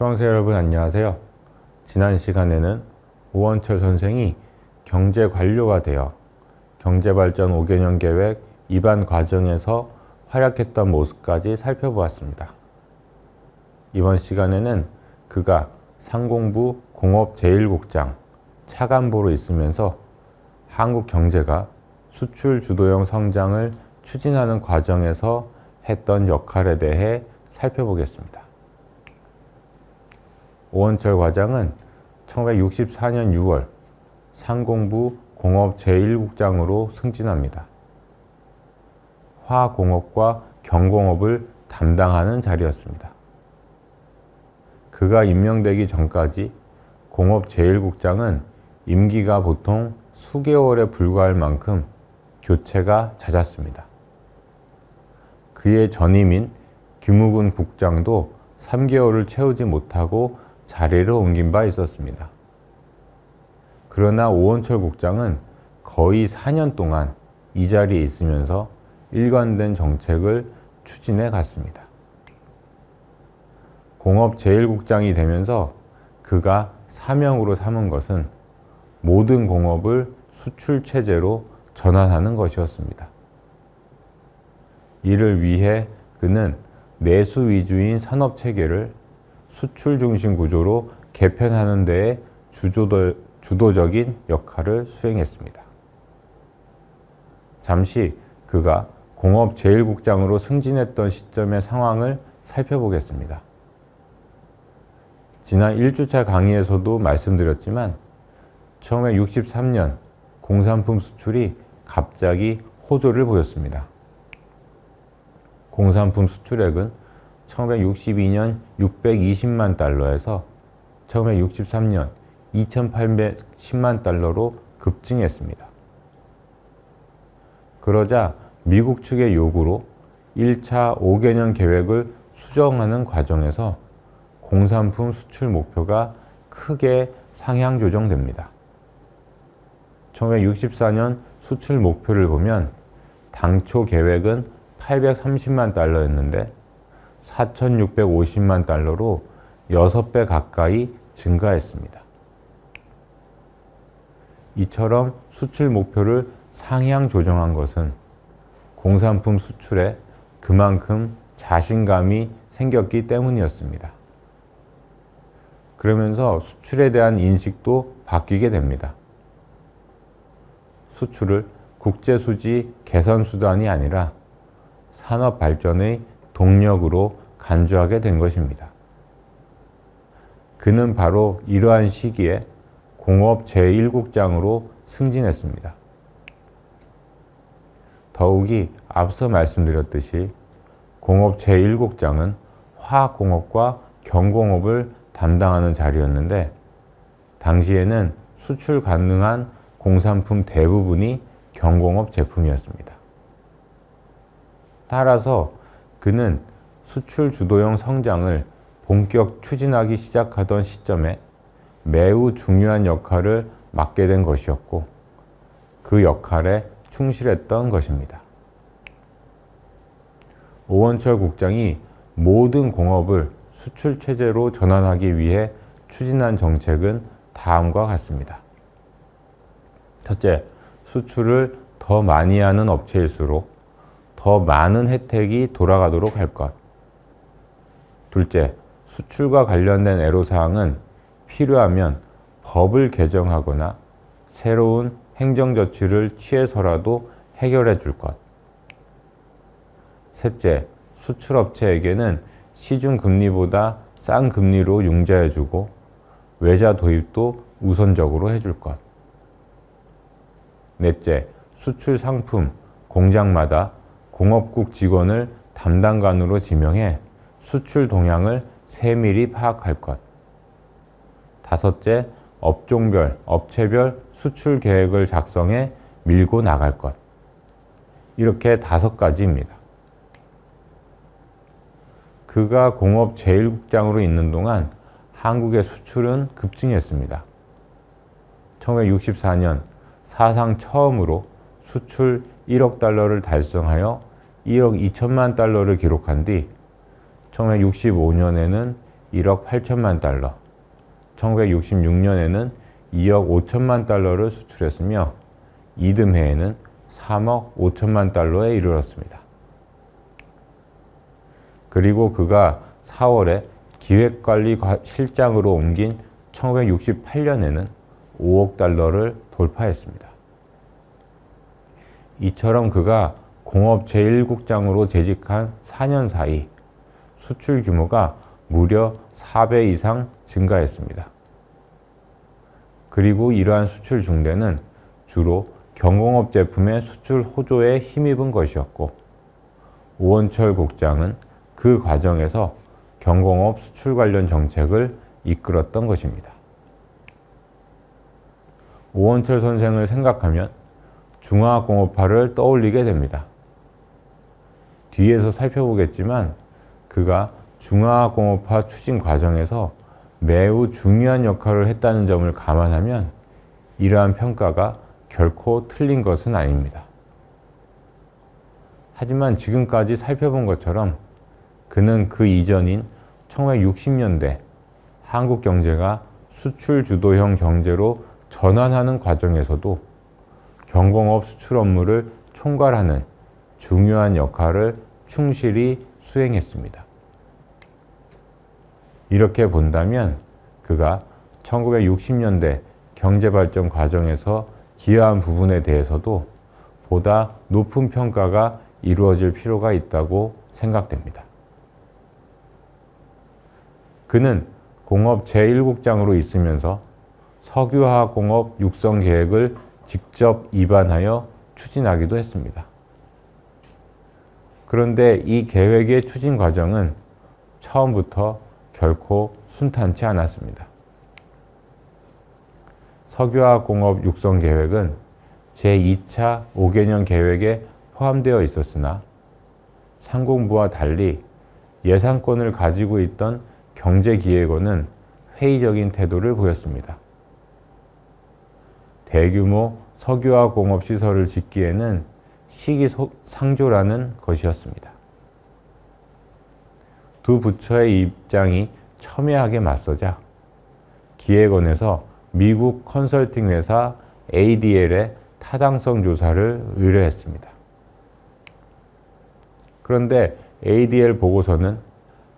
수강생 여러분 안녕하세요. 지난 시간에는 오원철 선생이 경제 관료가 되어 경제발전 5개년 계획 입안 과정에서 활약했던 모습까지 살펴보았습니다. 이번 시간에는 그가 상공부 공업 제1국장 차관보로 있으면서 한국 경제가 수출 주도형 성장을 추진하는 과정에서 했던 역할에 대해 살펴보겠습니다. 오원철 과장은 1964년 6월 상공부 공업 제1국장으로 승진합니다. 화공업과 경공업을 담당하는 자리였습니다. 그가 임명되기 전까지 공업 제1국장은 임기가 보통 수개월에 불과할 만큼 교체가 잦았습니다. 그의 전임인 김우근 국장도 3개월을 채우지 못하고 자리를 옮긴 바 있었습니다. 그러나 오원철 국장은 거의 4년 동안 이 자리에 있으면서 일관된 정책을 추진해 갔습니다. 공업 제1국장이 되면서 그가 사명으로 삼은 것은 모든 공업을 수출 체제로 전환하는 것이었습니다. 이를 위해 그는 내수 위주인 산업 체계를 수출 중심 구조로 개편하는 데에 주도도, 주도적인 역할을 수행했습니다. 잠시 그가 공업 제1국장으로 승진했던 시점의 상황을 살펴보겠습니다. 지난 1주차 강의에서도 말씀드렸지만 처음에 63년 공산품 수출이 갑자기 호조를 보였습니다. 공산품 수출액은 1962년 620만 달러에서 1963년 2810만 달러로 급증했습니다. 그러자 미국 측의 요구로 1차 5개년 계획을 수정하는 과정에서 공산품 수출 목표가 크게 상향 조정됩니다. 1964년 수출 목표를 보면 당초 계획은 830만 달러였는데 4,650만 달러로 6배 가까이 증가했습니다. 이처럼 수출 목표를 상향 조정한 것은 공산품 수출에 그만큼 자신감이 생겼기 때문이었습니다. 그러면서 수출에 대한 인식도 바뀌게 됩니다. 수출을 국제수지 개선 수단이 아니라 산업 발전의 동력으로 간주하게 된 것입니다. 그는 바로 이러한 시기에 공업 제1국장으로 승진했습니다. 더욱이 앞서 말씀드렸듯이 공업 제1국장은 화공업과 경공업을 담당하는 자리였는데 당시에는 수출 가능한 공산품 대부분이 경공업 제품이었습니다. 따라서 그는 수출 주도형 성장을 본격 추진하기 시작하던 시점에 매우 중요한 역할을 맡게 된 것이었고 그 역할에 충실했던 것입니다. 오원철 국장이 모든 공업을 수출 체제로 전환하기 위해 추진한 정책은 다음과 같습니다. 첫째, 수출을 더 많이 하는 업체일수록 더 많은 혜택이 돌아가도록 할 것. 둘째, 수출과 관련된 애로사항은 필요하면 법을 개정하거나 새로운 행정조치를 취해서라도 해결해 줄 것. 셋째, 수출업체에게는 시중금리보다 싼 금리로 융자해 주고 외자 도입도 우선적으로 해줄 것. 넷째, 수출 상품, 공장마다 공업국 직원을 담당관으로 지명해 수출 동향을 세밀히 파악할 것. 다섯째, 업종별, 업체별 수출 계획을 작성해 밀고 나갈 것. 이렇게 다섯 가지입니다. 그가 공업 제1국장으로 있는 동안 한국의 수출은 급증했습니다. 1964년 사상 처음으로 수출 1억 달러를 달성하여 1억 2천만 달러를 기록한 뒤 1965년에는 1억 8천만 달러, 1966년에는 2억 5천만 달러를 수출했으며 이듬해에는 3억 5천만 달러에 이르렀습니다. 그리고 그가 4월에 기획관리 실장으로 옮긴 1968년에는 5억 달러를 돌파했습니다. 이처럼 그가 공업 제1국장으로 재직한 4년 사이 수출 규모가 무려 4배 이상 증가했습니다. 그리고 이러한 수출 중대는 주로 경공업 제품의 수출 호조에 힘입은 것이었고 오원철 국장은 그 과정에서 경공업 수출 관련 정책을 이끌었던 것입니다. 오원철 선생을 생각하면 중화공업화를 떠올리게 됩니다. 뒤에서 살펴보겠지만 그가 중화공업화 추진 과정에서 매우 중요한 역할을 했다는 점을 감안하면 이러한 평가가 결코 틀린 것은 아닙니다. 하지만 지금까지 살펴본 것처럼 그는 그 이전인 1960년대 한국 경제가 수출 주도형 경제로 전환하는 과정에서도 경공업 수출 업무를 총괄하는 중요한 역할을 충실히 수행했습니다. 이렇게 본다면 그가 1960년대 경제발전 과정에서 기여한 부분에 대해서도 보다 높은 평가가 이루어질 필요가 있다고 생각됩니다. 그는 공업 제1국장으로 있으면서 석유화학 공업 육성 계획을 직접 입안하여 추진하기도 했습니다. 그런데 이 계획의 추진 과정은 처음부터 결코 순탄치 않았습니다. 석유화공업 육성 계획은 제2차 5개년 계획에 포함되어 있었으나 상공부와 달리 예산권을 가지고 있던 경제기획원은 회의적인 태도를 보였습니다. 대규모 석유화공업 시설을 짓기에는 시기상조라는 것이었습니다. 두 부처의 입장이 첨예하게 맞서자 기획원에서 미국 컨설팅 회사 ADL의 타당성 조사를 의뢰했습니다. 그런데 ADL 보고서는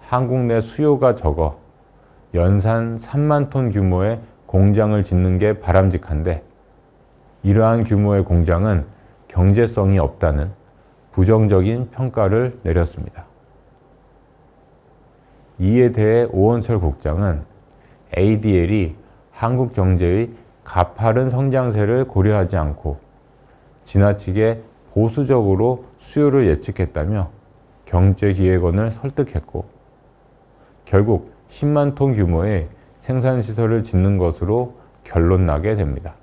한국 내 수요가 적어 연산 3만 톤 규모의 공장을 짓는 게 바람직한데 이러한 규모의 공장은 경제성이 없다는 부정적인 평가를 내렸습니다. 이에 대해 오원철 국장은 ADL이 한국 경제의 가파른 성장세를 고려하지 않고 지나치게 보수적으로 수요를 예측했다며 경제기획원을 설득했고 결국 10만 톤 규모의 생산시설을 짓는 것으로 결론 나게 됩니다.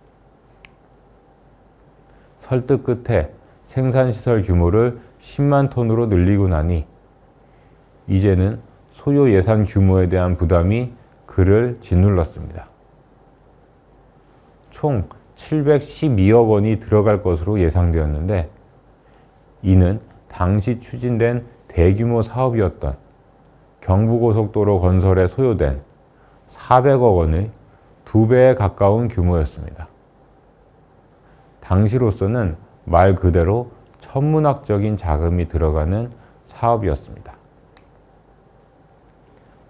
설득 끝에 생산시설 규모를 10만 톤으로 늘리고 나니 이제는 소요 예산 규모에 대한 부담이 그를 짓눌렀습니다. 총 712억 원이 들어갈 것으로 예상되었는데 이는 당시 추진된 대규모 사업이었던 경부고속도로 건설에 소요된 400억 원의 두 배에 가까운 규모였습니다. 당시로서는 말 그대로 천문학적인 자금이 들어가는 사업이었습니다.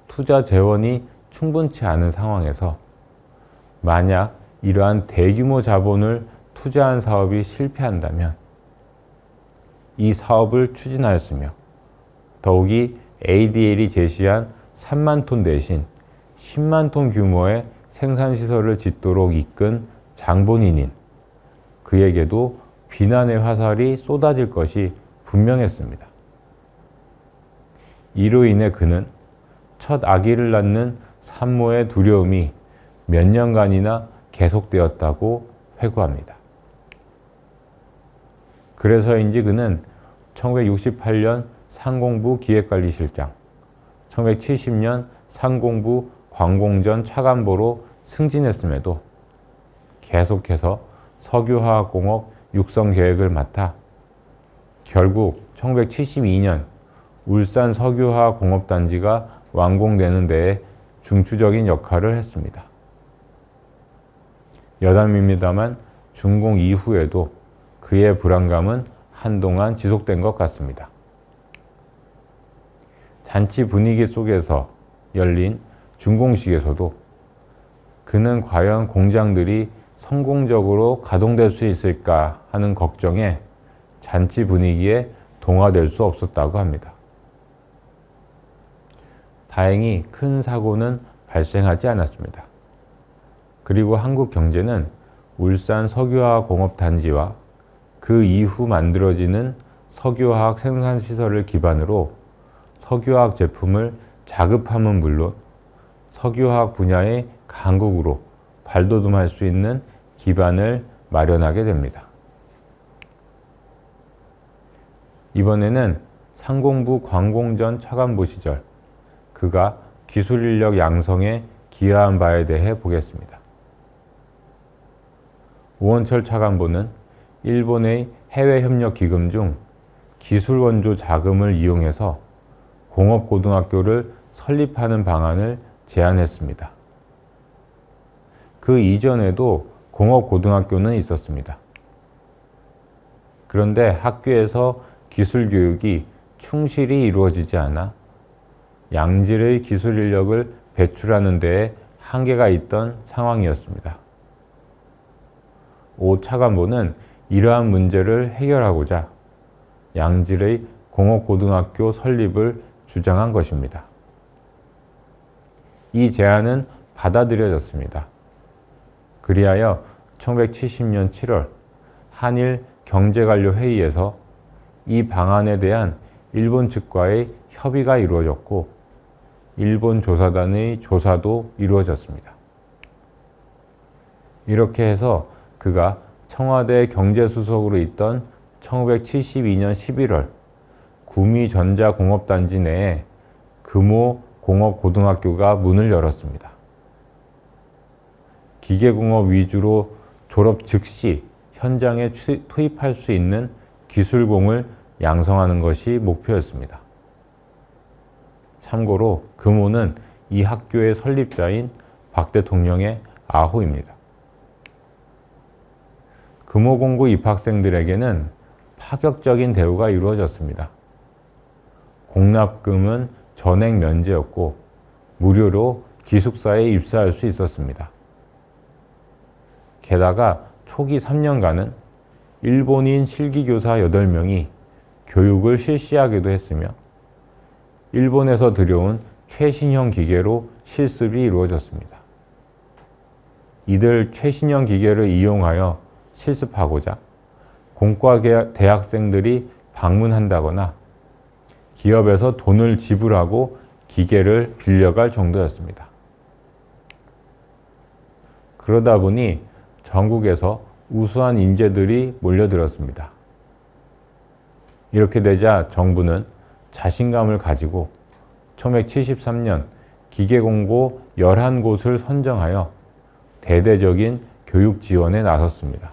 투자 재원이 충분치 않은 상황에서 만약 이러한 대규모 자본을 투자한 사업이 실패한다면 이 사업을 추진하였으며 더욱이 ADL이 제시한 3만 톤 대신 10만 톤 규모의 생산시설을 짓도록 이끈 장본인인 그에게도 비난의 화살이 쏟아질 것이 분명했습니다. 이로 인해 그는 첫 아기를 낳는 산모의 두려움이 몇 년간이나 계속되었다고 회고합니다. 그래서인지 그는 1968년 상공부 기획관리실장, 1970년 상공부 광공전 차관보로 승진했음에도 계속해서 석유화학공업 육성 계획을 맡아 결국 1972년 울산 석유화공업단지가 완공되는 데에 중추적인 역할을 했습니다. 여담입니다만 준공 이후에도 그의 불안감은 한동안 지속된 것 같습니다. 잔치 분위기 속에서 열린 준공식에서도 그는 과연 공장들이 성공적으로 가동될 수 있을까 하는 걱정에 잔치 분위기에 동화될 수 없었다고 합니다. 다행히 큰 사고는 발생하지 않았습니다. 그리고 한국 경제는 울산 석유화학 공업단지와 그 이후 만들어지는 석유화학 생산시설을 기반으로 석유화학 제품을 자급함은 물론 석유화학 분야의 강국으로 발돋움할 수 있는 기반을 마련하게 됩니다. 이번에는 상공부 광공전 차관보 시절 그가 기술 인력 양성에 기여한 바에 대해 보겠습니다. 우원철 차관보는 일본의 해외 협력 기금 중 기술 원조 자금을 이용해서 공업고등학교를 설립하는 방안을 제안했습니다. 그 이전에도 공업고등학교는 있었습니다. 그런데 학교에서 기술 교육이 충실히 이루어지지 않아 양질의 기술 인력을 배출하는 데에 한계가 있던 상황이었습니다. 오 차관보는 이러한 문제를 해결하고자 양질의 공업고등학교 설립을 주장한 것입니다. 이 제안은 받아들여졌습니다. 그리하여 1970년 7월 한일 경제관료 회의에서 이 방안에 대한 일본 측과의 협의가 이루어졌고 일본 조사단의 조사도 이루어졌습니다. 이렇게 해서 그가 청와대 경제수석으로 있던 1972년 11월 구미전자공업단지 내에 금호 공업고등학교가 문을 열었습니다. 기계공업 위주로 졸업 즉시 현장에 투입할 수 있는 기술공을 양성하는 것이 목표였습니다. 참고로 금호는 이 학교의 설립자인 박 대통령의 아호입니다. 금호공고 입학생들에게는 파격적인 대우가 이루어졌습니다. 공납금은 전액 면제였고 무료로 기숙사에 입사할 수 있었습니다. 게다가 초기 3년간은 일본인 실기교사 8명이 교육을 실시하기도 했으며 일본에서 들여온 최신형 기계로 실습이 이루어졌습니다. 이들 최신형 기계를 이용하여 실습하고자 공과 대학생들이 방문한다거나 기업에서 돈을 지불하고 기계를 빌려갈 정도였습니다. 그러다 보니 전국에서 우수한 인재들이 몰려들었습니다. 이렇게 되자 정부는 자신감을 가지고 1973년 기계공고 11곳을 선정하여 대대적인 교육 지원에 나섰습니다.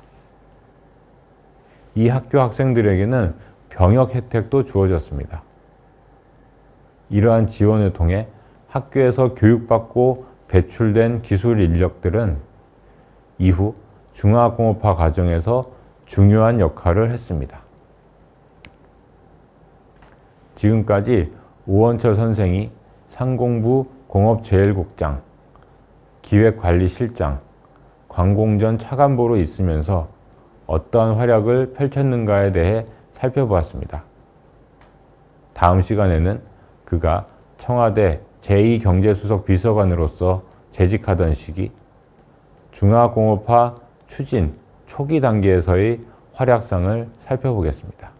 이 학교 학생들에게는 병역 혜택도 주어졌습니다. 이러한 지원을 통해 학교에서 교육받고 배출된 기술 인력들은 이후 중화공업화 과정에서 중요한 역할을 했습니다. 지금까지 오원철 선생이 상공부 공업제일국장, 기획관리실장, 관공전 차관보로 있으면서 어떠한 활약을 펼쳤는가에 대해 살펴보았습니다. 다음 시간에는 그가 청와대 제2경제수석 비서관으로서 재직하던 시기 중화공업화 추진 초기 단계에서의 활약상을 살펴보겠습니다.